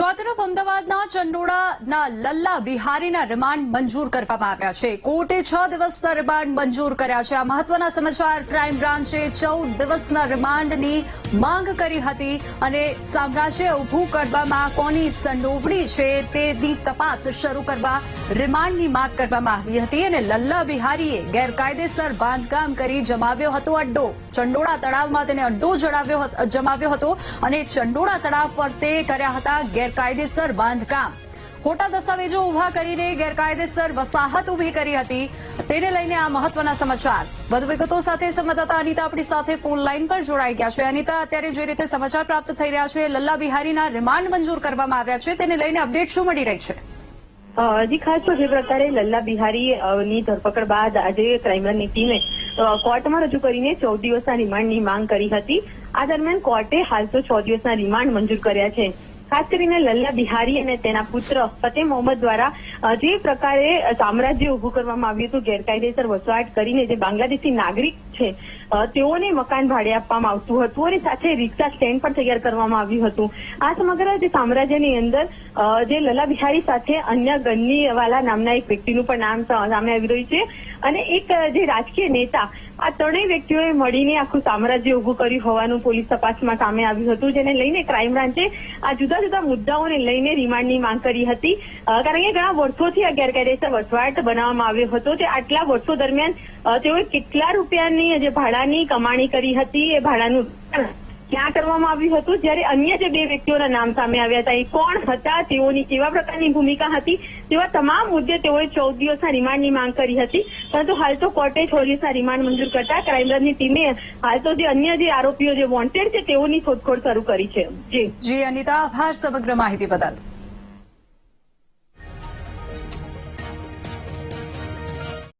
તો આ તરફ અમદાવાદના ચંડોળાના લલ્લા બિહારીના રિમાન્ડ મંજૂર કરવામાં આવ્યા છે. કોર્ટે છ દિવસના રિમાન્ડ મંજૂર કર્યા છે. આ મહત્વના સમાચાર, ક્રાઇમ બ્રાન્ચે ચૌદ દિવસના રિમાન્ડની માંગ કરી હતી અને સામ્રાજ્ય ઊભું કરવામાં કોની સંડોવણી છે તેની તપાસ શરૂ કરવા રિમાન્ડની માંગ કરવામાં આવી હતી અને લલ્લા બિહારીએ ગેરકાયદેસર બાંધકામ કરી જમાવ્યો હતો અડ્ડો. ચંડોળા તળાવમાં તેને અડ્ડો જમાવ્યો હતો અને ચંડોળા તળાવ ફરતે કર્યા હતા ગેરકાયદેસર બાંધકામ. ખોટા દસ્તાવેજો ઊભા કરીને ગેરકાયદેસર વસાહત ઊભી કરી હતી. તેને લઈને આ મહત્વના સમાચાર. વધુ વિગતો સાથે સંવાદદાતા અનિતા આપણી સાથે ફોન લાઈન પર જોડાઈ ગયા છે. અનિતા, અત્યારે જે રીતે સમાચાર પ્રાપ્ત થઈ રહ્યા છે, લલ્લા બિહારીના રિમાન્ડ મંજૂર કરવામાં આવ્યા છે. તેને લઈને અપડેટ શું મળી રહી છે? હજી ખાસ તો જે પ્રકારે લલ્લા બિહારીની ધરપકડ બાદ આજે ક્રાઇમબ્રાન્ચની ટીમે કોર્ટમાં રજૂ કરીને ચૌદ દિવસના રિમાન્ડની માંગ કરી હતી. આ દરમિયાન કોર્ટે હાલ તો છ દિવસના રિમાન્ડ મંજૂર કર્યા છે. ખાસ કરીને લલ્લા બિહારી અને તેના પુત્ર ફતેહ મોહમ્મદ દ્વારા જે પ્રકારે સામ્રાજ્ય ઉભું કરવામાં આવ્યું હતું, ગેરકાયદેસર વસવાટ કરીને જે બાંગ્લાદેશી નાગરિક છે. તેઓને મકાન ભાડે આપવામાં આવતું હતું અને સાથે રિક્ષા સ્ટેન્ડ પણ તૈયાર કરવામાં આવ્યું હતું. આ સમગ્ર જે સામ્રાજ્યની અંદર જે લલા બિહારી સાથે અન્ય ગન્નીવાલા નામના એક વ્યક્તિનું પણ નામ સામે આવી રહ્યું છે. અને એક જે રાજકીય નેતા, આ ત્રણેય વ્યક્તિઓએ મળીને આખું સામ્રાજ્ય ઉભું કર્યું હોવાનું પોલીસ તપાસમાં સામે આવ્યું હતું, જેને લઈને ક્રાઇમ બ્રાન્ચે આ જુદા જુદા મુદ્દાઓને લઈને રિમાન્ડની માંગ કરી હતી. કારણ કે ઘણા વર્ષોથી આ ગેરકાયદેસર વસવાટ બનાવવામાં આવ્યો હતો તે આટલા વર્ષો દરમિયાન તેઓએ કેટલા રૂપિયાની જે ભાડાની કમાણી કરી હતી, એ ભાડાનું ક્યાં કરવામાં આવ્યું હતું. જ્યારે અન્ય જે બે વ્યક્તિઓના નામ સામે આવ્યા હતા, એ કોણ હતા, તેઓની કેવા પ્રકારની ભૂમિકા હતી, તેવા તમામ મુદ્દે તેઓએ ચૌદ દિવસના રિમાન્ડની માંગ કરી હતી. પરંતુ હાલ તો કોર્ટે છ દિવસના રિમાન્ડ મંજૂર કરતા ક્રાઇમબ્રાન્ચની ટીમે હાલ તો જે અન્ય જે આરોપીઓ જે વોન્ટેડ છે, તેઓની શોધખોળ શરૂ કરી છે. જી. જી, અનિતા, આભાર સમગ્ર માહિતી બદલ.